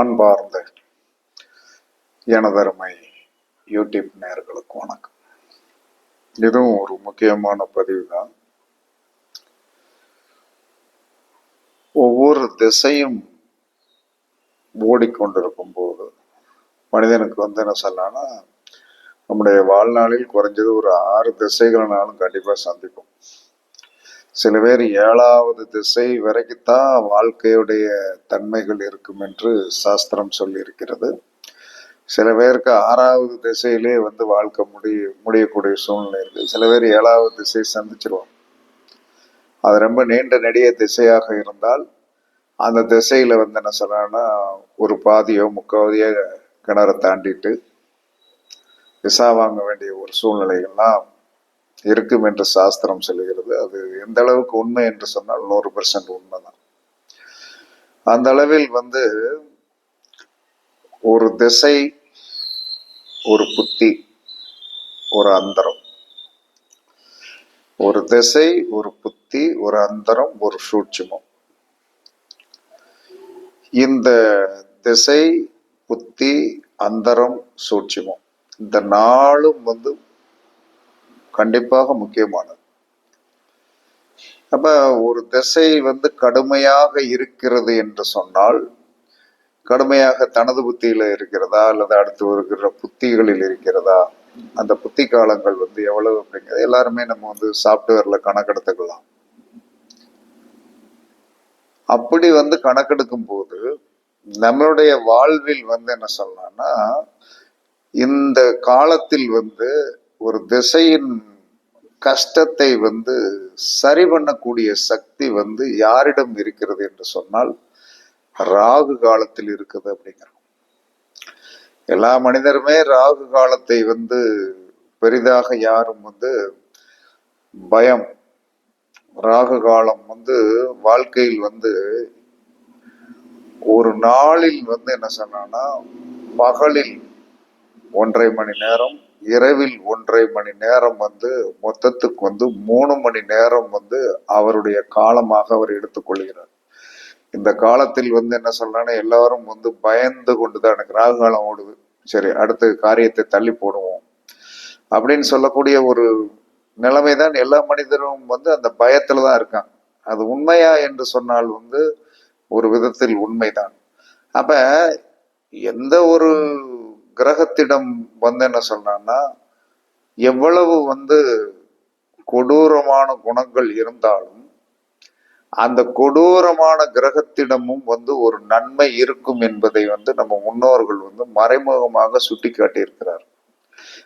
அன்பார்ந்த எனதருமை யூடியூப் நேர்களுக்கு வணக்கம். இதுவும் ஒரு முக்கியமான பதிவு தான் ஒவ்வொரு திசையும் ஓடிக்கொண்டிருக்கும் போது மனிதனுக்கு வந்து என்ன சொல்லலாம்னா நம்முடைய வாழ்நாளில் குறைஞ்சது ஒரு ஆறு திசைகள்னாலும் கண்டிப்பாக சந்திப்போம். சில பேர் ஏழாவது திசை வரைக்குத்தான் வாழ்க்கையுடைய தன்மைகள் இருக்கும் என்று சாஸ்திரம் சொல்லியிருக்கிறது. சில பேருக்கு ஆறாவது திசையிலே வந்து வாழ்க்கை முடிய முடியக்கூடிய சூழ்நிலை இருக்கு சில பேர் ஏழாவது திசை சந்திச்சிருவாங்க. அது ரொம்ப நீண்ட நெடிய திசையாக இருந்தால் அந்த திசையில வந்து என்ன சொல்றாங்கன்னா ஒரு பாதியோ முக்காவதியோ கிணறை தாண்டிட்டு திசா வாங்க வேண்டிய ஒரு சூழ்நிலைகள்லாம் இருக்கும் என்று சாஸ்திரம் சொல்கிறது அது எந்த அளவுக்கு உண்மை என்று சொன்னால் நூறு பெர்சன்ட் உண்மைதான். அந்த அளவில் வந்து ஒரு திசை ஒரு புத்தி ஒரு அந்தரம். ஒரு திசை ஒரு புத்தி ஒரு அந்தரம் ஒரு சூட்சமம். இந்த திசை புத்தி அந்தரம் சூட்சிமம். இந்த நாளும் வந்து கண்டிப்பாக முக்கியமானது. அப்ப ஒரு திசை வந்து கடுமையாக இருக்கிறது என்று சொன்னால் கடுமையாக தனது புத்தியில இருக்கிறதா அல்லது அடுத்து வருகிற புத்திகளில் இருக்கிறதா? அந்த புத்தி காலங்கள் வந்து எவ்வளவு அப்படிங்கிறது எல்லாருமே நம்ம வந்து சாப்ட்வேர்ல கணக்கெடுத்துக்கலாம். அப்படி வந்து கணக்கெடுக்கும் போது நம்மளுடைய வாழ்வில் வந்து என்ன சொல்லலாம்னா இந்த காலத்தில் வந்து ஒரு திசையின் கஷ்டத்தை வந்து சரி பண்ணக்கூடிய சக்தி வந்து யாரிடம் இருக்கிறது என்று சொன்னால் ராகு காலத்தில் இருக்குது அப்படிங்கிறோம் எல்லா மனிதருமே ராகு காலத்தை வந்து பெரிதாக யாரும் வந்து பயம். ராகு காலம் வந்து வாழ்க்கையில் வந்து ஒரு நாளில் வந்து என்ன சொன்னான்னா பகலில் ஒன்றரை மணி நேரம் இரவில் ஒன்றரை மணி நேரம் வந்து மொத்தத்துக்கு வந்து மூணு மணி நேரம் வந்து அவருடைய காலமாக அவர் எடுத்துக்கொள்கிறார் இந்த காலத்தில் வந்து என்ன சொல்றாங்கன்னா எல்லாரும் வந்து பயந்து கொண்டுதான் எனக்கு ராகு காலம் ஓடுது. சரி அடுத்த காரியத்தை தள்ளி போடுவோம். அப்படின்னு சொல்லக்கூடிய ஒரு நிலைமை தான் எல்லா மனிதரும் வந்து அந்த பயத்துல தான் இருக்காங்க. அது உண்மையா என்று சொன்னால் வந்து ஒரு விதத்தில் உண்மைதான். அப்ப எந்த ஒரு கிரகத்திடம் வந்து என்ன சொன்னான்னா எவ்வளவு வந்து கொடூரமான குணங்கள் இருந்தாலும் அந்த கொடூரமான கிரகத்திடமும் வந்து ஒரு நன்மை இருக்கும் என்பதை வந்து நம்ம முன்னோர்கள் வந்து மறைமுகமாக சுட்டி காட்டியிருக்கிறார்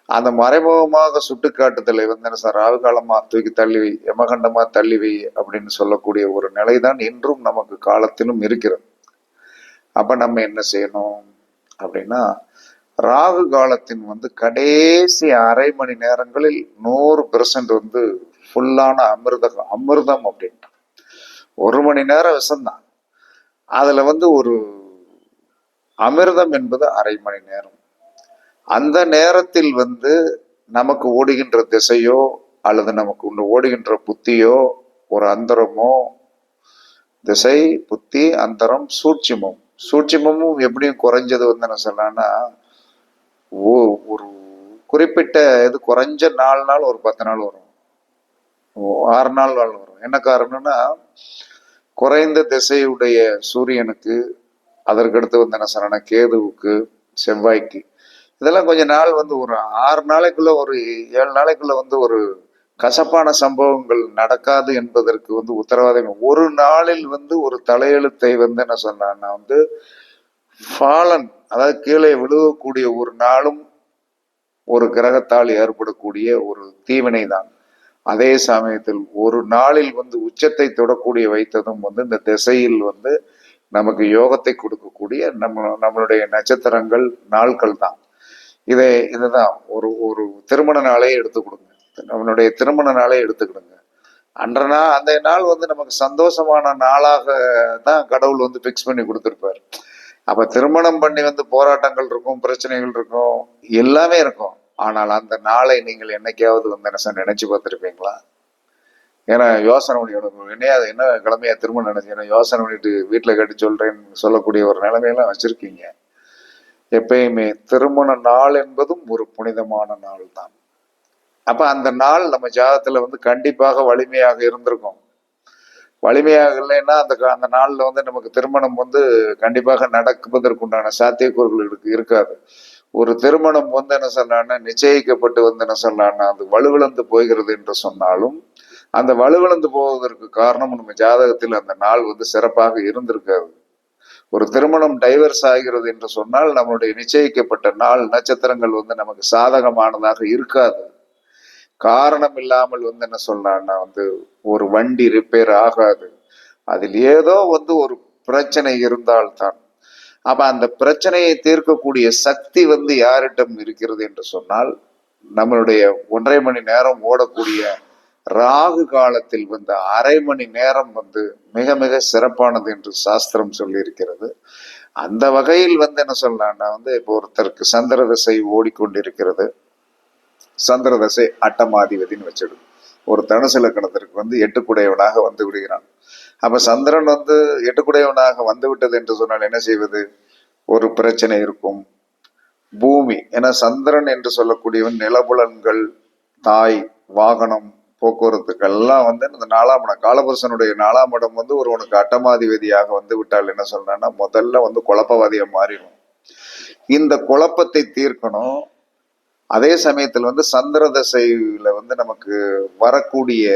அந்த மறைமுகமாக சுட்டுக்காட்டுதலை வந்து என்ன சார் ராகுகாலமா தூக்கி தள்ளி வை யமகண்டமா தள்ளி வை அப்படின்னு சொல்லக்கூடிய ஒரு நிலைதான் இன்றும் நமக்கு காலத்திலும் இருக்கிறது. அப்ப நம்ம என்ன செய்யணும் அப்படின்னா ராகு காலத்தின் வந்து கடைசி அரை மணி நேரங்களில் நூறு பெர்சன்ட் வந்து ஃபுல்லான அமிர்த அமிர்தம் அப்படின்ட்டு ஒரு மணி நேரம் விஷம்தான். அதுல வந்து ஒரு அமிர்தம் என்பது அரை மணி நேரம். அந்த நேரத்தில் வந்து நமக்கு ஓடுகின்ற திசையோ அல்லது நமக்கு ஒன்று ஓடுகின்ற புத்தியோ ஒரு அந்தரமோ திசை புத்தி அந்தரம் சூட்சிமம். சூட்சிமமும் எப்படியும் குறைஞ்சது வந்து என்ன சொல்லலாம்னா ஒரு குறிப்பிட்ட இது குறைஞ்ச நாலு நாள் ஒரு பத்து நாள் வரும். ஆறு நாள் நாள் வரும். என்ன காரணம்னா குறைந்த திசையுடைய சூரியனுக்கு அதற்கடுத்து வந்து என்ன சொல்லਣਾ கேதுவுக்கு செவ்வாய்க்கு இதெல்லாம் கொஞ்ச நாள் வந்து ஒரு ஆறு நாளைக்குள்ள ஒரு ஏழு நாளைக்குள்ள வந்து ஒரு கசப்பான சம்பவங்கள் நடக்காது என்பதற்கு வந்து உத்தரவாதம். ஒரு நாளில் வந்து ஒரு தலையெழுத்தை வந்து என்ன சொன்னான்னா வந்து ஃபாலன் அதாவது கீழே விழுகக்கூடிய ஒரு நாளும் ஒரு கிரகத்தால் ஏற்படக்கூடிய ஒரு தீவினை தான் அதே சமயத்தில் ஒரு நாளில் வந்து உச்சத்தை தொடக்கூடிய வைத்ததும் வந்து இந்த திசையில் வந்து நமக்கு யோகத்தை கொடுக்கக்கூடிய நம்ம நம்மளுடைய நட்சத்திரங்கள் நாட்கள் தான் இதை இதுதான். ஒரு ஒரு திருமண நாளே எடுத்து கொடுங்க. நம்மளுடைய திருமண நாளே எடுத்துக்கிடுங்க அன்றனா நாள் அந்த நாள் வந்து நமக்கு சந்தோஷமான நாளாக தான் கடவுள் வந்து ஃபிக்ஸ் பண்ணி கொடுத்துருப்பார். அப்ப திருமணம் பண்ணி வந்து போராட்டங்கள் இருக்கும் பிரச்சனைகள் இருக்கும் எல்லாமே இருக்கும். ஆனால் அந்த நாளை நீங்கள் என்னைக்காவது வந்து என்ன சார் நினைச்சு பார்த்துருப்பீங்களா? ஏன்னா யோசனை பண்ணி உனக்கு என்ன அது என்ன கிழமையா திரும்ப நினைச்சு ஏன்னா யோசனை பண்ணிட்டு வீட்டில் கேட்டு சொல்றேன்னு சொல்லக்கூடிய ஒரு நிலைமையெல்லாம் வச்சிருக்கீங்க. எப்பயுமே திருமண நாள் என்பதும் ஒரு புனிதமான நாள் தான் அப்ப அந்த நாள் நம்ம ஜாதகத்துல வந்து கண்டிப்பாக வலிமையாக இருந்திருக்கும். வலிமையாக இல்லைன்னா அந்த கா- அந்த நாளில் வந்து நமக்கு திருமணம் வந்து கண்டிப்பாக நடப்பதற்குண்டான சாத்தியக்கூறுகள் இருக்கு இருக்காது. ஒரு திருமணம் வந்து என்ன சொன்னான்னா நிச்சயிக்கப்பட்டு வந்து என்ன சொல்லலாம்னா அது வலுவிழந்து போகிறது என்று சொன்னாலும் அந்த வலுவிழந்து போவதற்கு காரணம் நம்ம ஜாதகத்தில் அந்த நாள் வந்து சிறப்பாக இருந்திருக்காது. ஒரு திருமணம் டைவர்ஸ் ஆகிறது என்று சொன்னால் நம்மளுடைய நிச்சயிக்கப்பட்ட நாள் நட்சத்திரங்கள் வந்து நமக்கு சாதகமானதாக இருக்காது. காரணம் இல்லாமல் வந்து என்ன சொல்றான்னா வந்து ஒரு வண்டி ரிப்பேர் ஆகாது. அதில் ஏதோ வந்து ஒரு பிரச்சனை இருந்தால்தான். அப்ப அந்த பிரச்சனையை தீர்க்கக்கூடிய சக்தி வந்து யாரிடம் இருக்கிறது என்று சொன்னால் நம்மளுடைய ஒன்றரை மணி நேரம் ஓடக்கூடிய ராகு காலத்தில் வந்து அரை மணி நேரம் வந்து மிக மிக சிறப்பானது என்று சாஸ்திரம் சொல்லியிருக்கிறது. அந்த வகையில் வந்து என்ன சொல்லலாம்னா வந்து இப்போ ஒருத்தருக்கு சந்திர திசை ஓடிக்கொண்டிருக்கிறது. சந்திர தசை அட்டமாதிபதினு வச்சிடும் ஒரு தனுசு லக்கணத்திற்கு வந்து எட்டுக்குடையவனாக வந்து விடுகிறான். அப்ப சந்திரன் வந்து எட்டுக்குடையவனாக வந்து விட்டது என்று சொன்னால் என்ன செய்வது? ஒரு பிரச்சனை இருக்கும். பூமி ஏன்னா சந்திரன் என்று சொல்லக்கூடியவன் நிலபுலன்கள் தாய் வாகனம் போக்குவரத்துக்கெல்லாம் வந்து இந்த நாலாம் இடம் காலபுருஷனுடைய நாலாம் இடம் வந்து ஒருவனுக்கு அட்டமாதிபதியாக வந்து விட்டால் என்ன சொல்றேன்னா முதல்ல வந்து குழப்பவாதியை மாறிடும் இந்த குழப்பத்தை தீர்க்கணும். அதே சமயத்தில் வந்து சந்திர தசையில வந்து நமக்கு வரக்கூடிய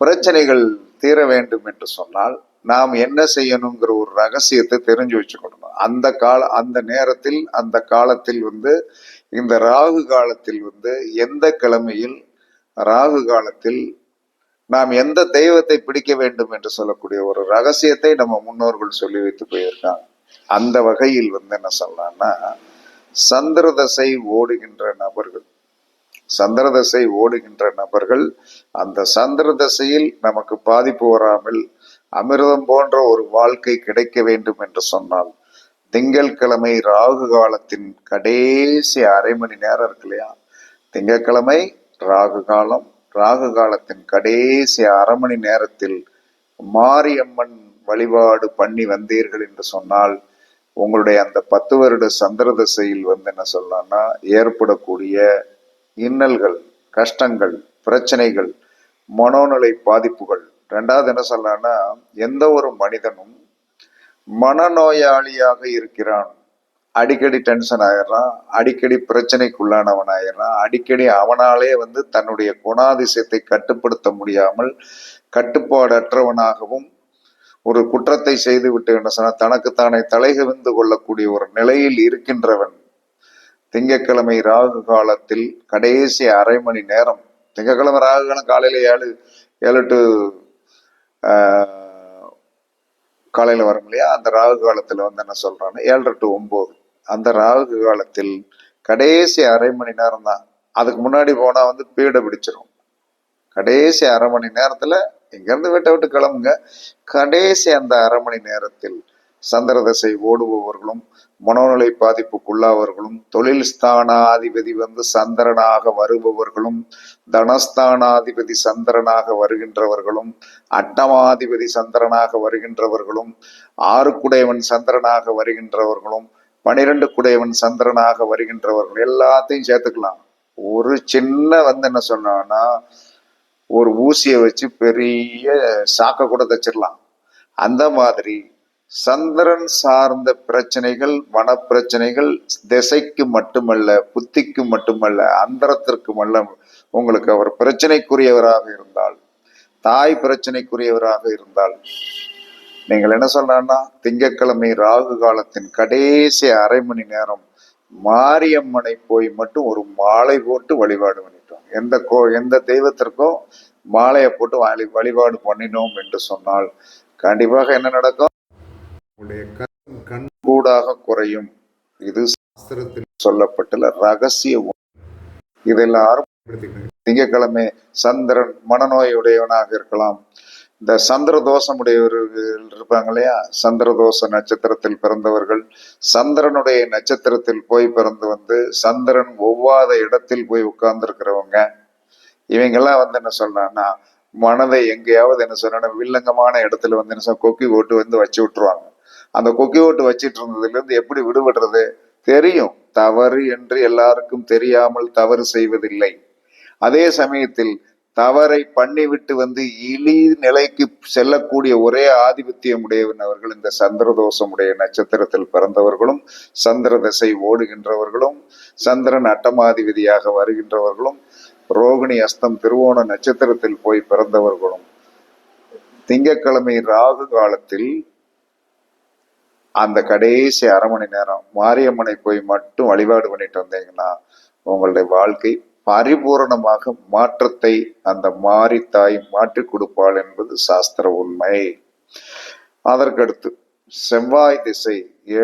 பிரச்சனைகள் தீர வேண்டும் என்று சொன்னால் நாம் என்ன செய்யணுங்கிற ஒரு ரகசியத்தை தெரிஞ்சு வச்சுக்கணும். அந்த கால அந்த நேரத்தில் அந்த காலத்தில் வந்து இந்த ராகு காலத்தில் வந்து எந்த கிழமையில் ராகு காலத்தில் நாம் எந்த தெய்வத்தை பிடிக்க வேண்டும் என்று சொல்லக்கூடிய ஒரு ரகசியத்தை நம்ம முன்னோர்கள் சொல்லி வைத்து போயிருக்காங்க. அந்த வகையில் வந்து என்ன சொல்லலாம்னா சந்திரதசை ஓடுகின்ற நபர்கள். சந்திரதசை ஓடுகின்ற நபர்கள் அந்த சந்திரதசையில் நமக்கு பாதிப்பு வராமல் அமிர்தம் போன்ற ஒரு வாழ்க்கை கிடைக்க வேண்டும் என்று சொன்னால் திங்கட்கிழமை ராகு காலத்தின் கடைசி அரை மணி நேரம் இருக்கு இல்லையா? திங்கட்கிழமை ராகு காலம் ராகு காலத்தின் கடைசி அரை மணி நேரத்தில் மாரியம்மன் வழிபாடு பண்ணி வந்தீர்கள் என்று சொன்னால் உங்களுடைய அந்த பத்து வருட சந்திர திசையில் வந்து என்ன சொல்லலாம்னா ஏற்படக்கூடிய இன்னல்கள் கஷ்டங்கள் பிரச்சனைகள் மனோநிலை பாதிப்புகள். ரெண்டாவது என்ன சொல்லலாம்னா எந்த ஒரு மனிதனும் மனநோயாளியாக இருக்கிறான். அடிக்கடி டென்ஷன் ஆயிடுறான் அடிக்கடி பிரச்சனைக்குள்ளானவன் ஆயிடுறான் அடிக்கடி அவனாலே வந்து தன்னுடைய குணாதிசயத்தை கட்டுப்படுத்த முடியாமல் கட்டுப்பாடற்றவனாகவும் ஒரு குற்றத்தை செய்துவிட்டு என்ன சொன்னா தனக்குத்தானே தலைகவிந்து கொள்ளக்கூடிய ஒரு நிலையில் இருக்கின்றவன். திங்கட்கிழமை ராகு காலத்தில் கடைசி அரை மணி நேரம் திங்கட்கிழமை ராகு காலம் காலையில ஏழு ஏழு டு காலையில வரும் இல்லையா? அந்த ராகு காலத்துல வந்து என்ன சொல்றான்னு ஏழரை டு ஒன்பது. அந்த ராகு காலத்தில் கடைசி அரை மணி நேரம் தான் அதுக்கு முன்னாடி போனா வந்து பீடை பிடிச்சிரும். கடைசி அரை மணி நேரத்துல இங்கிருந்து வீட்டை விட்டு கிளம்புங்க. கடைசி அந்த அரை மணி நேரத்தில் சந்திர தசை ஓடுபவர்களும் மனோநிலை பாதிப்புக்குள்ளாவர்களும் தொழில் ஸ்தானாதிபதி வந்து சந்திரனாக வருபவர்களும் தனஸ்தானாதிபதி சந்திரனாக வருகின்றவர்களும் அட்டமாதிபதி சந்திரனாக வருகின்றவர்களும் ஆறு குடையவன் சந்திரனாக வருகின்றவர்களும் பனிரெண்டு குடையவன் சந்திரனாக வருகின்றவர்கள் எல்லாத்தையும் சேர்த்துக்கலாம். ஒரு சின்ன வந்து என்ன சொன்னான்னா ஒரு ஊசியை வச்சு பெரிய சாக்க கூட தச்சிடலாம். அந்த மாதிரி சந்திரன் சார்ந்த பிரச்சனைகள் மனப்பிரச்சனைகள் திசைக்கு மட்டுமல்ல புத்திக்கு மட்டுமல்ல அந்தரத்திற்குமல்ல உங்களுக்கு அவர் பிரச்சனைக்குரியவராக இருந்தால் தாய் பிரச்சனைக்குரியவராக இருந்தால் நீங்கள் என்ன சொல்லலாம்னா திங்கட்கிழமை ராகு காலத்தின் கடைசி அரை மணி நேரம் மாரியம்மனை போய் மட்டும் ஒரு மாலை போட்டு வழிபாடு பண்ணிட்டோம். எந்த கோ எந்த தெய்வத்திற்கும் மாலையை போட்டு வழி வழிபாடு பண்ணினோம் என்று சொன்னால் கண்டிப்பாக என்ன நடக்கும்? உங்களுடைய கண் கண் கூடாக குறையும். இது சாஸ்திரத்தில் சொல்லப்பட்டுள்ள ரகசிய உண்மை. இதெல்லாரும் திங்கட்கிழமை சந்திரன் மனநோயுடையவனாக இருக்கலாம். இந்த சந்திர தோஷம் உடையவர்கள் இருப்பாங்க இல்லையா? சந்திர தோஷ நட்சத்திரத்தில் பிறந்தவர்கள் சந்திரனுடைய நட்சத்திரத்தில் போய் பிறந்து வந்து சந்திரன் ஒவ்வாத இடத்தில் போய் உட்கார்ந்து இருக்கிறவங்க இவங்கெல்லாம் வந்து என்ன சொல்றாங்கன்னா மனதை எங்கேயாவது என்ன சொல்லணும் வில்லங்கமான இடத்துல வந்து என்ன சொல்ல கொக்கி ஓட்டு வந்து வச்சு விட்டுருவாங்க. அந்த கொக்கி ஓட்டு வச்சிட்டு இருந்ததுல இருந்து எப்படி விடுபடுறது? தெரியும். தவறு என்று எல்லாருக்கும் தெரியாமல் தவறு செய்வதில்லை. அதே சமயத்தில் தவறை பண்ணிவிட்டு வந்து இழி நிலைக்கு செல்லக்கூடிய ஒரே ஆதிபத்தியம் உடையவர்கள் இந்த சந்திரதோஷமுடைய நட்சத்திரத்தில் பிறந்தவர்களும் சந்திர திசை ஓடுகின்றவர்களும் சந்திரன் அட்டமாதிபதியாக வருகின்றவர்களும் ரோகிணி அஸ்தம் திருவோண நட்சத்திரத்தில் போய் பிறந்தவர்களும். திங்கக்கிழமை ராகு காலத்தில் அந்த கடைசி அரை மணி நேரம் மாரியம்மனை போய் மட்டும் வழிபாடு பண்ணிட்டு வந்தீங்கன்னா உங்களுடைய வாழ்க்கை பரிபூரணமாக மாற்றத்தை அந்த மாறி தாய் மாற்றி கொடுப்பாள் என்பது சாஸ்திர உண்மை. அதற்கடுத்து செவ்வாய் திசை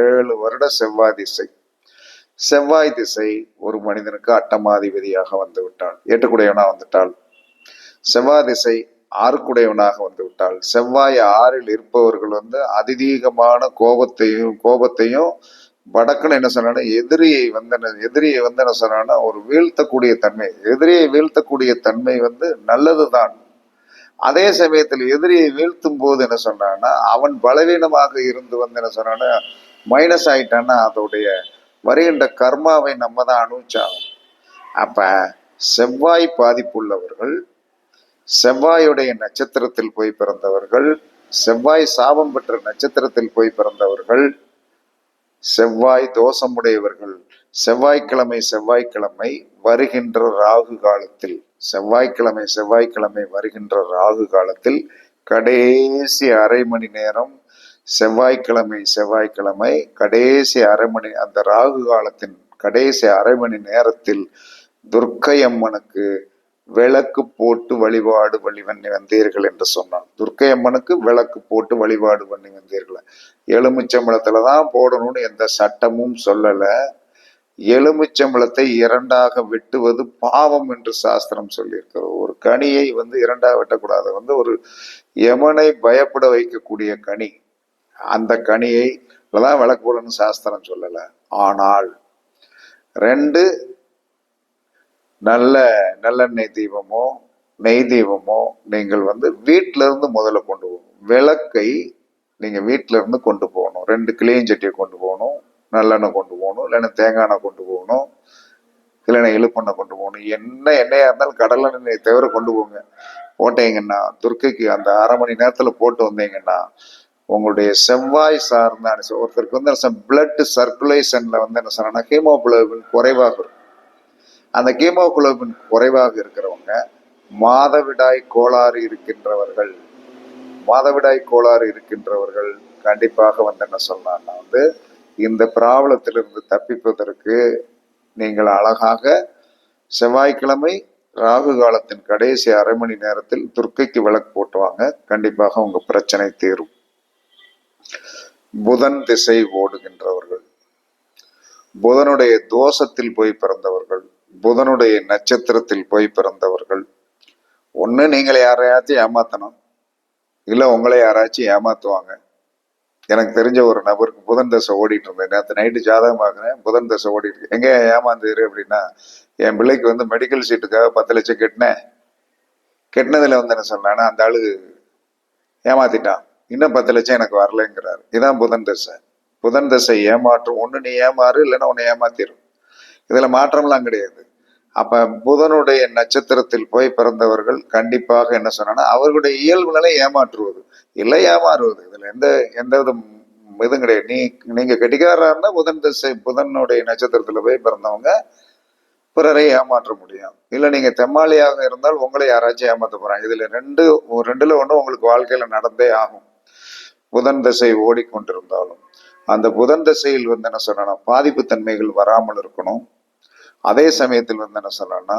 ஏழு வருட செவ்வாய் திசை. செவ்வாய் திசை ஒரு மனிதனுக்கு அட்டமாதிபதியாக வந்து விட்டாள் ஏற்றுக்குடையவனா வந்துட்டாள். செவ்வாய் திசை ஆறுக்குடையவனாக வந்து விட்டாள் செவ்வாய் ஆறில் இருப்பவர்கள் வந்து அதிதீகமான கோபத்தையும் கோபத்தையும் வடக்குன்னு என்ன சொன்னா எதிரியை வந்து என்ன- எதிரியை வந்து என்ன சொன்னா ஒரு வீழ்த்தக்கூடிய தன்மை. எதிரியை வீழ்த்தக்கூடிய தன்மை வந்து நல்லதுதான். அதே சமயத்தில் எதிரியை வீழ்த்தும் போது என்ன சொன்னான்னா அவன் பலவீனமாக இருந்து வந்து என்ன சொன்னான்னா மைனஸ் ஆயிட்டான்னா அதோடைய வருகின்ற கர்மாவை நம்ம தான் அனுபவிச்சாகும் அப்ப செவ்வாய் பாதிப்புள்ளவர்கள் செவ்வாயுடைய நட்சத்திரத்தில் போய் பிறந்தவர்கள் செவ்வாய் சாபம் பெற்ற நட்சத்திரத்தில் போய் பிறந்தவர்கள் செவ்வாய் தோஷமுடையவர்கள் செவ்வாய்க்கிழமை செவ்வாய்க்கிழமை வருகின்ற ராகு காலத்தில் செவ்வாய்க்கிழமை செவ்வாய்க்கிழமை வருகின்ற ராகு காலத்தில் கடைசி அரை மணி நேரம் செவ்வாய்க்கிழமை செவ்வாய்க்கிழமை கடைசி அரை மணி அந்த ராகு காலத்தின் கடைசி அரை மணி நேரத்தில் துர்க்கை அம்மனுக்கு விளக்கு போட்டு வழிபாடு பண்ணி பண்ணி வந்தீர்கள் என்று சொன்னான். துர்க்கை அம்மனுக்கு விளக்கு போட்டு வழிபாடு பண்ணி வந்தீர்கள். எலுமிச்சம்பளத்துல தான் போடணும்னு எந்த சட்டமும் சொல்லல. எலுமிச்சம்பளத்தை இரண்டாக வெட்டுவது பாவம் என்று சாஸ்திரம் சொல்லியிருக்கிறோம் ஒரு கனியை வந்து இரண்டாக வெட்டக்கூடாது. வந்து ஒரு யமனை பயப்பட வைக்கக்கூடிய கனி. அந்த கனியை தான் விளக்கு போடணும்னு சாஸ்திரம் சொல்லலை. ஆனால் ரெண்டு நல்ல நல்லெண்ணெய் தீபமோ நெய் தீபமோ நீங்கள் வந்து வீட்ல இருந்து முதல்ல கொண்டு போகணும் விளக்கை நீங்க வீட்ல இருந்து கொண்டு போகணும். ரெண்டு கிளியஞ்சட்டியை கொண்டு போகணும். நல்லெண்ணெய் கொண்டு போகணும். இல்லைன்னா தேங்காய் எண்ணெய் கொண்டு போகணும். இல்லைன்னா இழுப்பெண்ணெய் கொண்டு போகணும். என்ன எண்ணெயா இருந்தாலும் கடலை எண்ணெய் தவிர கொண்டு போங்க. போட்டீங்கன்னா துர்க்கைக்கு அந்த அரை மணி நேரத்துல போட்டு வந்தீங்கன்னா உங்களுடைய செவ்வாய் சார்ந்த ஒருத்தருக்கு வந்து பிளட் சர்க்குலேஷன்ல வந்து என்ன சொன்னா ஹீமோகுளோபின் குறைவாக இருக்கும். அந்த ஹீமோகுளோபின் குறைவாக இருக்கிறவங்க மாதவிடாய் கோளாறு இருக்கின்றவர்கள் மாதவிடாய் கோளாறு இருக்கின்றவர்கள் கண்டிப்பாக வந்து என்ன சொல்லலாம்னா வந்து இந்த பிராபலத்திலிருந்து தப்பிப்பதற்கு நீங்கள் அழகாக செவ்வாய்க்கிழமை ராகு காலத்தின் கடைசி அரை மணி நேரத்தில் துர்க்கைக்கு விளக்கு போட்டுவாங்க. கண்டிப்பாக உங்க பிரச்சனை தீரும். புதன் திசை ஓடுகின்றவர்கள். புதனுடைய தோஷத்தில் போய் பிறந்தவர்கள். புதனுடைய நட்சத்திரத்தில் போய் பிறந்தவர்கள். ஒன்று நீங்கள் யாரையாச்சும் ஏமாத்தணும். இல்லை உங்களை யாராச்சும் ஏமாத்துவாங்க. எனக்கு தெரிஞ்ச ஒரு நபருக்கு புதன் தசை ஓடிட்டு இருந்தேன் நேற்று நைட்டு ஜாதகம் பார்க்குறேன் புதன் தசை ஓடிட்டு எங்கே ஏமாந்துரு அப்படின்னா என் பிள்ளைக்கு வந்து மெடிக்கல் சீட்டுக்காக பத்து லட்சம் கட்டினேன். கெட்டினதில் வந்து என்ன சொன்னான்னா அந்த ஆளு ஏமாத்திட்டான். இன்னும் பத்து லட்சம் எனக்கு வரலைங்கிறாரு. இதான் புதன் தசை. புதன் தசை ஏமாற்றும். ஒன்று நீ ஏமாறு இல்லைன்னா உன்னை ஏமாத்திரும். இதில் மாற்றம்லாம் கிடையாது. அப்போ புதனுடைய நட்சத்திரத்தில் போய் பிறந்தவர்கள் கண்டிப்பாக என்ன சொன்னா அவர்களுடைய இயல்பு நிலை ஏமாற்றுவது. இல்லை ஏமாறுவது. இதில் எந்த எந்த வித இதுவும் கிடையாது. நீ நீங்கள் கெட்டிக்காரா புதன் திசை புதனுடைய நட்சத்திரத்தில் போய் பிறந்தவங்க பிறரை ஏமாற்ற முடியும் இல்லை நீங்கள் தெம்மாளியாக இருந்தால் உங்களை யாராச்சும் ஏமாற்ற போகிறாங்க இதில் ரெண்டு ரெண்டில் ஒன்று உங்களுக்கு வாழ்க்கையில் நடந்தே ஆகும். புதன் திசை ஓடிக்கொண்டிருந்தாலும். அந்த புதன் திசையில் வந்து என்ன சொன்னா பாதிப்பு தன்மைகள் வராமல் இருக்கணும். அதே சமயத்தில் வந்து என்ன சொன்னா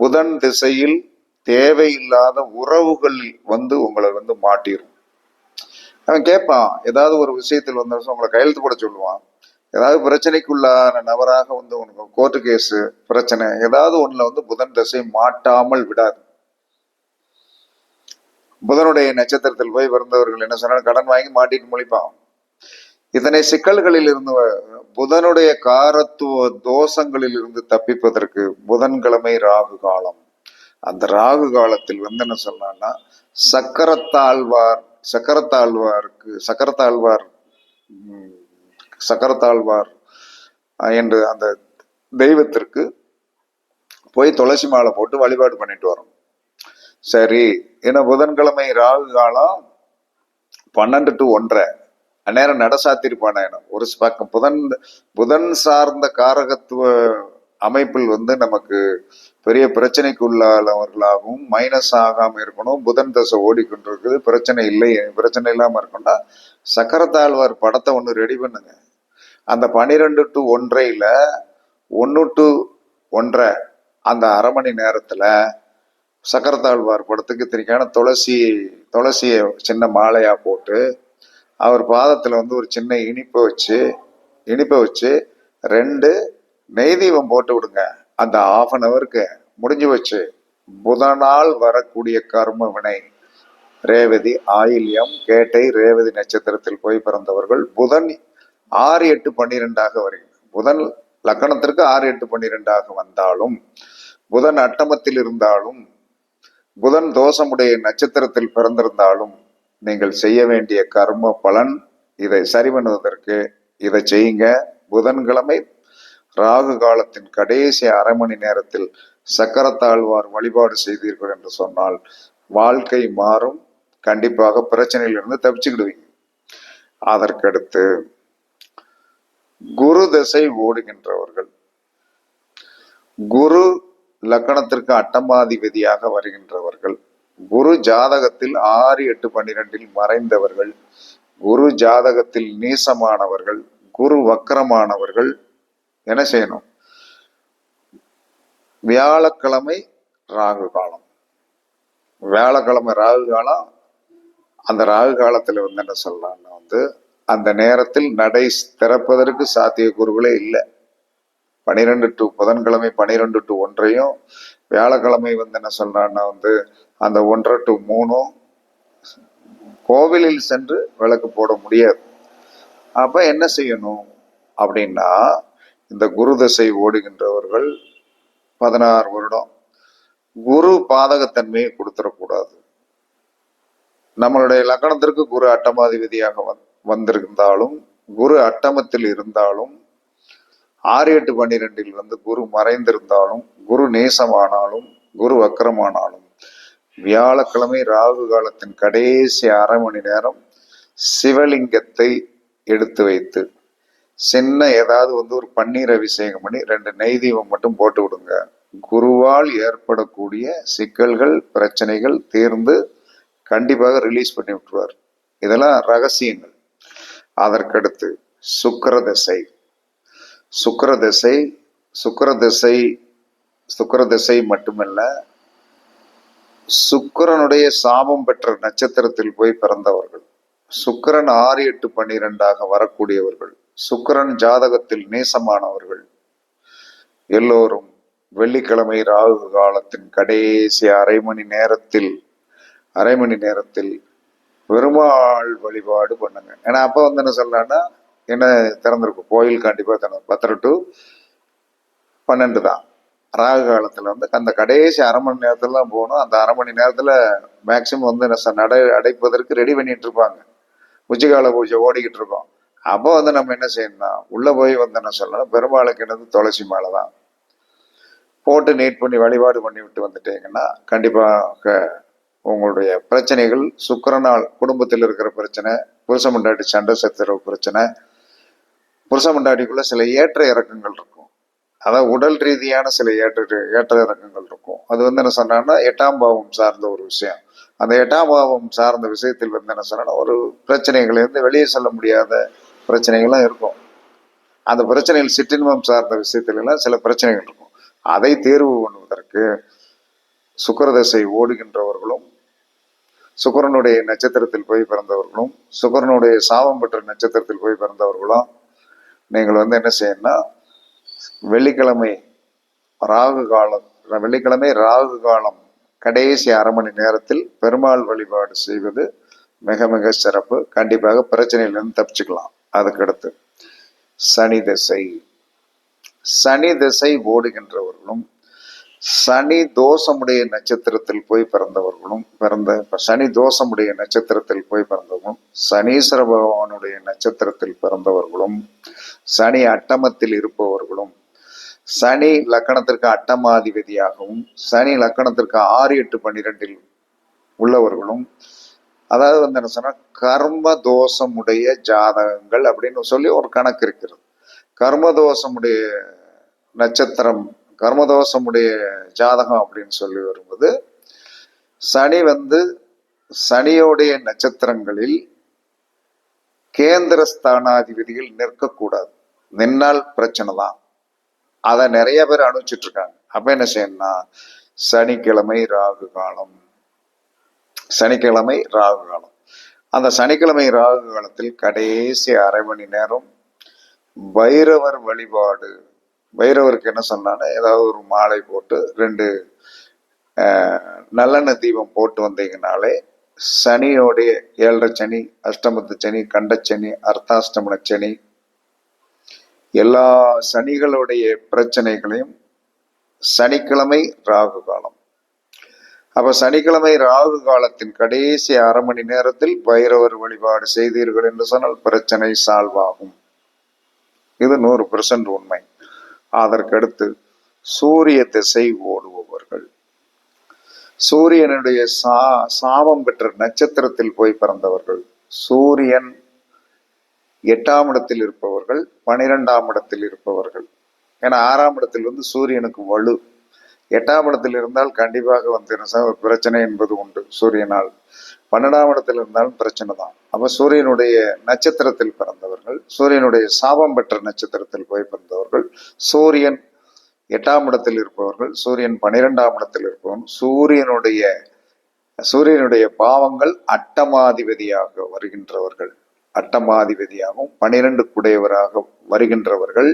புதன் திசையில் தேவையில்லாத உறவுகள் வந்து உங்களை வந்து மாட்டிரும். அவன் கேட்பான் ஏதாவது ஒரு விஷயத்தில் வந்து உங்களை கையெழுத்து போட சொல்லுவான். ஏதாவது பிரச்சனைக்குள்ளான நபராக வந்து உனக்கு கோர்ட்டு கேஸ் பிரச்சனை ஏதாவது ஒண்ணுல வந்து புதன் திசை மாட்டாமல் விடாது. புதனுடைய நட்சத்திரத்தில் போய் பிறந்தவர்கள் என்ன சொன்னாலும் கடன் வாங்கி மாட்டிட்டு முழிப்பான். இத்தனை சிக்கல்களில் இருந்து புதனுடைய காரத்துவ தோஷங்களில் இருந்து தப்பிப்பதற்கு புதன்கிழமை ராகு காலம். அந்த ராகு காலத்தில் வந்து என்ன சொல்லலாம்னா சக்கரத்தாழ்வார் சக்கரத்தாழ்வாருக்கு சக்கரத்தாழ்வார் சக்கரத்தாழ்வார் என்று அந்த தெய்வத்திற்கு போய் துளசி மாலை போட்டு வழிபாடு பண்ணிட்டு வரோம். சரி ஏன்னா புதன்கிழமை ராகு காலம் பன்னெண்டு டு ஒன்றரை. அந்நேரம் நடசாத்திருப்பான ஒரு பக்கம் புதன் புதன் சார்ந்த காரகத்துவ அமைப்பில் வந்து நமக்கு பெரிய பிரச்சனைக்கு உள்ளானவர்களாகவும் மைனஸ் ஆகாமல் இருக்கணும். புதன் தசை ஓடிக்கொண்டிருக்குது. பிரச்சனை இல்லை பிரச்சனை இல்லாமல் இருக்கணும்னா சக்கரத்தாழ்வார் படத்தை ஒன்று ரெடி பண்ணுங்க. அந்த பனிரெண்டு டு ஒன்றையில் ஒன்று டு ஒன்றரை அந்த அரை மணி நேரத்தில் சக்கரத்தாழ்வார் படத்துக்கு திரிக்கான துளசி துளசியை சின்ன மாலையாக போட்டு அவர் பாதத்தில் வந்து ஒரு சின்ன இனிப்பை வச்சு இனிப்பை வச்சு ரெண்டு நெய் தீபம் போட்டு விடுங்க. அந்த ஆஃப் அன் ஹவருக்கு முடிஞ்சு வச்சு புதனால் வரக்கூடிய கர்ம வினை. ரேவதி ஆயில்யம் கேட்டை ரேவதி நட்சத்திரத்தில் போய் பிறந்தவர்கள் புதன் ஆறு எட்டு பன்னிரெண்டாக வருகிறது புதன் லக்கணத்திற்கு ஆறு எட்டு பன்னிரெண்டாக வந்தாலும் புதன் அட்டமத்தில் இருந்தாலும் புதன் தோஷமுடைய நட்சத்திரத்தில் பிறந்திருந்தாலும் நீங்கள் செய்ய வேண்டிய கர்ம பலன் இதை சரி பண்ணுவதற்கு இதை செய்யுங்க. புதன்கிழமை ராகு காலத்தின் கடைசி அரை மணி நேரத்தில் சக்கரத்தாழ்வார் வழிபாடு செய்தீர்கள் என்று சொன்னால் வாழ்க்கை மாறும். கண்டிப்பாக பிரச்சனையிலிருந்து தப்பிச்சுக்கிடுவீங்க. அதற்கடுத்து குரு திசை ஓடுகின்றவர்கள். குரு லக்கணத்திற்கு அட்டமாதிபதியாக வருகின்றவர்கள். குரு ஜாதகத்தில் ஆறு எட்டு பன்னிரெண்டில் மறைந்தவர்கள் குரு ஜாதகத்தில் நீசமானவர்கள் குரு வக்கரமானவர்கள் என்ன செய்யணும். வியாழக்கிழமை ராகு காலம். வியாழக்கிழமை ராகு காலம் அந்த ராகு காலத்துல வந்து என்ன சொல்லலாம்னா வந்து அந்த நேரத்தில் நடை திறப்பதற்கு சாத்தியக்கூறுகளே இல்லை. பனிரெண்டு டு புதன்கிழமை பனிரெண்டு டு ஒன்றையும் வியாழக்கிழமை வந்து என்ன சொல்றான்னா வந்து அந்த ஒன்றரை டு மூணும் கோவிலில் சென்று விளக்கு போட முடியாது. அப்போ என்ன செய்யணும்? அப்படின்னா இந்த குரு தசை ஓடுகின்றவர்கள் பதினாறு வருடம் குரு பாதகத்தன்மையை கொடுத்துடக்கூடாது நம்மளுடைய லக்கணத்திற்கு குரு அட்டமாதிபதியாக வந் வந்திருந்தாலும் குரு அட்டமத்தில் இருந்தாலும் ஆறு எட்டு பன்னிரெண்டில் வந்து குரு மறைந்திருந்தாலும் குரு நேசமானாலும் குரு வக்கரமானாலும் வியாழக்கிழமை ராகு காலத்தின் கடைசி அரை மணி நேரம் சிவலிங்கத்தை எடுத்து வைத்து சின்ன ஏதாவது வந்து ஒரு பன்னீர் அபிஷேகம் பண்ணி ரெண்டு நெய் தீபம் மட்டும் போட்டு விடுங்க. குருவால் ஏற்படக்கூடிய சிக்கல்கள் பிரச்சனைகள் தீர்ந்து கண்டிப்பாக ரிலீஸ் பண்ணி விட்டுருவார். இதெல்லாம் ரகசியங்கள். அதற்கடுத்து சுக்கிர திசை. சுக்கிர திசை சுக்கிர திசை சுக்கிர திசை மட்டுமல்ல சுக்கிரனுடைய சாபம் பெற்ற நட்சத்திரத்தில் போய் பிறந்தவர்கள். சுக்கிரன் ஆறு எட்டு பன்னிரெண்டாக வரக்கூடியவர்கள். சுக்கிரன் ஜாதகத்தில் நேசமானவர்கள். எல்லோரும் வெள்ளிக்கிழமை ராகு காலத்தின் கடைசி அரை மணி நேரத்தில் அரை மணி நேரத்தில் பெருமாள் வழிபாடு பண்ணுங்க. ஏன்னா அப்ப வந்து என்ன சொல்லலாம்னா என்ன திறந்திருக்கும்? கோயில் கண்டிப்பா திறந்து பத்தரை டு பன்னெண்டு தான். ராகு காலத்துல வந்து அந்த கடைசி அரை மணி நேரத்தில் தான் போகணும். அந்த அரை மணி நேரத்துல மேக்சிமம் வந்து என்ன நடை அடைப்பதற்கு ரெடி பண்ணிட்டு இருப்பாங்க. உச்சிகால பூஜை ஓடிக்கிட்டு இருக்கோம். அப்போ வந்து நம்ம என்ன செய்யணும்னா உள்ள போய் வந்து என்ன சொல்லணும் பெருமாளுக்கு என்னது துளசி மாலை தான். போட்டு நீட் பண்ணி வழிபாடு பண்ணி விட்டு வந்துட்டீங்கன்னா கண்டிப்பாக உங்களுடைய பிரச்சனைகள் சுக்கரநாள் குடும்பத்தில் இருக்கிற பிரச்சனை புருஷ முண்டாட்டி சண்டை சத்துறவு பிரச்சனை புருஷ முண்டாட்டிக்குள்ள சில ஏற்ற இறக்கங்கள் இருக்கும். அதாவது உடல் ரீதியான சில ஏற்ற ஏற்ற இறக்கங்கள் இருக்கும். அது வந்து என்ன சொன்னான்னா எட்டாம் பாவம் சார்ந்த ஒரு விஷயம். அந்த எட்டாம் பாவம் சார்ந்த விஷயத்தில் வந்து என்ன சொன்னா ஒரு பிரச்சனைகள் இருந்து வெளியே சொல்ல முடியாத பிரச்சனைகள்லாம் இருக்கும். அந்த பிரச்சனைகள் சிற்றின்பம் சார்ந்த விஷயத்திலலாம் சில பிரச்சனைகள் இருக்கும். அதை தேர்வு பண்ணுவதற்கு சுக்கரதசை ஓடுகின்றவர்களும் சுக்கரனுடைய நட்சத்திரத்தில் போய் பிறந்தவர்களும் சுக்கரனுடைய சாபம் பெற்ற நட்சத்திரத்தில் போய் பிறந்தவர்களும் நீங்கள் வந்து என்ன செய்யணும்னா வெள்ளிக்கிழமை ராகு காலம் வெள்ளிக்கிழமை ராகு காலம் கடைசி அரை மணி நேரத்தில் பெருமாள் வழிபாடு செய்வது மிக மிக சிறப்பு. கண்டிப்பாக பிரச்சனையிலிருந்து தப்பிச்சுக்கலாம். அதுக்கடுத்து சனி திசை. சனி திசை ஓடுகின்றவர்களும் சனி தோஷமுடைய நட்சத்திரத்தில் போய் பிறந்தவர்களும் பிறந்த சனி தோஷமுடைய நட்சத்திரத்தில் போய் பிறந்தவர்களும் சனீஸ்வர பகவானுடைய நட்சத்திரத்தில் பிறந்தவர்களும் சனி அட்டமத்தில் இருப்பவர்களும் சனி லக்கணத்திற்கு அட்டமாதிபதியாகவும் சனி லக்கணத்திற்கு ஆறு எட்டு பன்னிரெண்டில் உள்ளவர்களும் அதாவது வந்து என்ன சொன்னா கர்ம தோஷமுடைய ஜாதகங்கள் அப்படின்னு சொல்லி ஒரு கணக்கு இருக்கிறது. கர்ம தோஷமுடைய நட்சத்திரம் கர்மதோஷமுடைய ஜாதகம் அப்படின்னு சொல்லி வரும்போது சனி வந்து சனியோடைய நட்சத்திரங்களில் கேந்திரஸ்தானாதிபதிகள் நிற்கக்கூடாது. நின்னால் பிரச்சனை தான் அதை நிறைய பேர் அனுப்பிச்சிட்டு இருக்காங்க அப்ப என்ன செய்யணும்னா சனிக்கிழமை ராகு காலம். சனிக்கிழமை ராகு காலம். அந்த சனிக்கிழமை ராகு காலத்தில் கடைசி அரை மணி நேரம் பைரவர் வழிபாடு. பைரவருக்கு என்ன சொன்னானே ஏதாவது ஒரு மாலை போட்டு ரெண்டு நல்லெண்ணெய் தீபம் போட்டு வந்தீங்கனாலே சனியோடைய ஏழரை சனி அஷ்டமத்து சனி கண்டச்சனி அர்த்தாஷ்டமன சனி. எல்லா சனிகளுடைய பிரச்சனைகளையும் சனிக்கிழமை ராகு காலம். அப்ப சனிக்கிழமை ராகு காலத்தின் கடைசி அரை மணி நேரத்தில் பைரவர் வழிபாடு செய்தீர்கள் என்று சொன்னால் பிரச்சனை சால்வ் ஆகும். இது நூறு பெர்சன்ட் உண்மை. அதற்கடுத்து சூரிய திசை ஓடுவோம். சூரியனுடைய சா சாபம் பெற்ற நட்சத்திரத்தில் போய் பிறந்தவர்கள். சூரியன் எட்டாம் இடத்தில் இருப்பவர்கள் பனிரெண்டாம் இடத்தில் இருப்பவர்கள். ஏன்னா ஆறாம் இடத்தில் வந்து சூரியனுக்கு வலு. எட்டாம் இடத்தில் இருந்தால் கண்டிப்பாக வந்து என்ன ஒரு பிரச்சனை என்பது உண்டு சூரியனால். பன்னெண்டாம் இடத்தில் இருந்தாலும் பிரச்சனை தான். அப்ப சூரியனுடைய நட்சத்திரத்தில் பிறந்தவர்கள் சூரியனுடைய சாபம் பெற்ற நட்சத்திரத்தில் போய் பிறந்தவர்கள் சூரியன் எட்டாம் இடத்தில் இருப்பவர்கள் சூரியன் பனிரெண்டாம் இடத்தில் இருப்பவன் சூரியனுடைய சூரியனுடைய பாவங்கள் அட்டமாதிபதியாக வருகின்றவர்கள். அட்டமாதிபதியாகவும் பனிரெண்டு குடையவராக வருகின்றவர்கள்.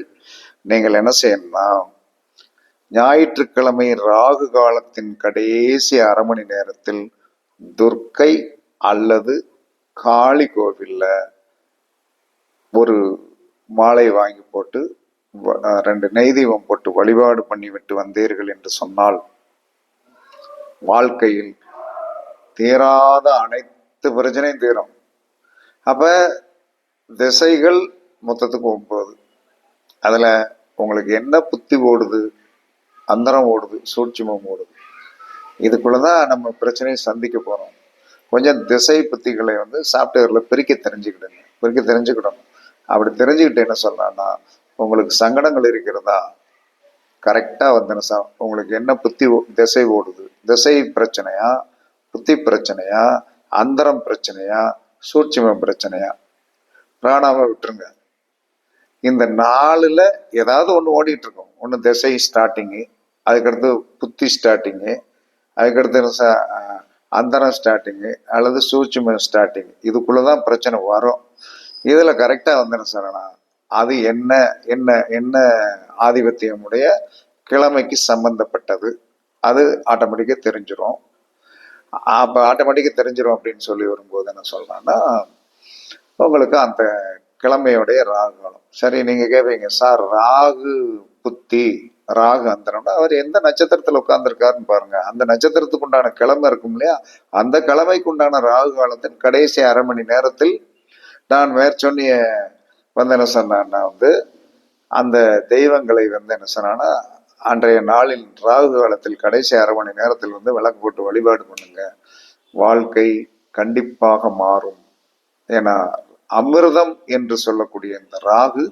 நீங்கள் என்ன செய்யணும்னா ஞாயிற்றுக்கிழமை ராகு காலத்தின் கடைசி அரை மணி நேரத்தில் துர்க்கை அல்லது காளி கோவிலில் ஒரு மாலை வாங்கி போட்டு ரெண்டு நெய் தீபம் போட்டு வழிபாடு பண்ணி விட்டு வந்தீர்கள் என்று சொன்னால் வாழ்க்கையில் தீராத அனைத்து பிரச்சனையும் தீரும். அப்ப திசைகள் மொத்தத்துக்கு ஒன்பது அதுல உங்களுக்கு என்ன புத்தி ஓடுது அந்தரம் ஓடுது சூட்சிமம் ஓடுது. இதுக்குள்ளதான் நம்ம பிரச்சனையை சந்திக்க போறோம். கொஞ்சம் திசை புத்திகளை வந்து சாஃப்ட்வேர்ல பிரிக்க தெரிஞ்சுக்கிடுங்க பிரிக்க தெரிஞ்சுக்கிடணும். அப்படி தெரிஞ்சுக்கிட்டு என்ன சொல்லலாம்னா உங்களுக்கு சங்கடங்கள் இருக்கிறதா? கரெக்டாக வந்து சார் உங்களுக்கு என்ன புத்தி ஓ- திசை ஓடுது? திசை பிரச்சனையா? புத்தி பிரச்சனையா? அந்தரம் பிரச்சனையா? சூட்சிமம் பிரச்சனையா? பிராணாவை விட்டுருங்க. இந்த நாளில் ஏதாவது ஒன்று ஓடிட்டு இருக்கும் ஒன்று திசை ஸ்டார்டிங்கு அதுக்கடுத்து புத்தி ஸ்டார்டிங்கு அதுக்கடுத்து அந்தரம் ஸ்டார்டிங்கு அல்லது சூட்சிமம் ஸ்டார்டிங் இதுக்குள்ளே தான் பிரச்சனை வரும். இதில் கரெக்டாக வந்துடும் சார் நான் அது என்ன என்ன என்ன ஆதிபத்தியமுடைய கிழமைக்கு சம்பந்தப்பட்டது. அது ஆட்டோமேட்டிக்காக தெரிஞ்சிரும். அப்போ ஆட்டோமேட்டிக்காக தெரிஞ்சிடும் அப்படின்னு சொல்லி வரும்போது என்ன சொல்கிறேன்னா உங்களுக்கு அந்த கிழமையுடைய ராகு காலம். சரி நீங்கள் கேட்பீங்க சார் ராகு புத்தி ராகு அந்தரம்னா அவர் எந்த நட்சத்திரத்தில் உட்கார்ந்துருக்காருன்னு பாருங்க. அந்த நட்சத்திரத்துக்கு உண்டான கிழமை இருக்கும் இல்லையா? அந்த கிழமைக்கு உண்டான ராகு காலத்தின் கடைசி அரை மணி நேரத்தில் நான் மேற்சொன்னிய வந்து என்ன சொன்னான்னா வந்து அந்த தெய்வங்களை வந்து என்ன சொன்னான்னா அன்றைய நாளில் ராகு காலத்தில் கடைசி அரை மணி நேரத்தில் வந்து விளக்கு போட்டு வழிபாடு பண்ணுங்க. வாழ்க்கை கண்டிப்பாக மாறும். ஏன்னா அமிர்தம் என்று சொல்லக்கூடிய இந்த ராகு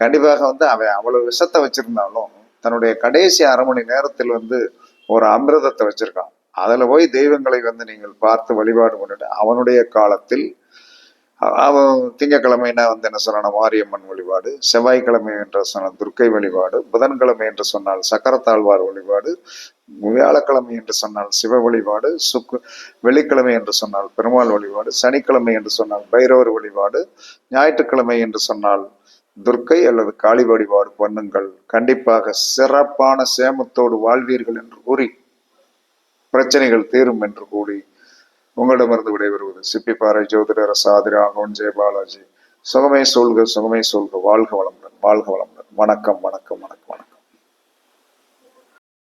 கண்டிப்பாக வந்து அவன் அவ்வளவு விஷத்தை வச்சிருந்தாலும் தன்னுடைய கடைசி அரை மணி நேரத்தில் வந்து ஒரு அமிர்தத்தை வச்சிருக்கான். அதில் போய் தெய்வங்களை வந்து நீங்கள் பார்த்து வழிபாடு பண்ணிட்டு அவனுடைய காலத்தில் அவன் திங்கக்கிழமைனா வந்து என்ன சொன்னான மாரியம்மன் வழிபாடு செவ்வாய்க்கிழமை என்று சொன்ன துர்க்கை வழிபாடு புதன்கிழமை என்று சொன்னால் சக்கரத்தாழ்வார் வழிபாடு வியாழக்கிழமை என்று சொன்னால் சிவ வழிபாடு சுக்கு வெள்ளிக்கிழமை என்று சொன்னால் பெருமாள் வழிபாடு சனிக்கிழமை என்று சொன்னால் பைரவர் வழிபாடு ஞாயிற்றுக்கிழமை என்று சொன்னால் துர்க்கை அல்லது காளி வழிபாடு பண்ணுங்கள். கண்டிப்பாக சிறப்பான சேமத்தோடு வாழ்வீர்கள் என்று கூறி பிரச்சனைகள் தீரும் என்று கூறி உங்களிடமிருந்து விடைபெறுவது சிப்பிப்பாறை ஜோதிடர் சாதி ராகவன் ஜெயபாலாஜி சுகமே சொல்க சுகமே சொல்க. வாழ்க வளமுடன் வாழ்க வளமுடன். வணக்கம் வணக்கம் வணக்கம் வணக்கம்.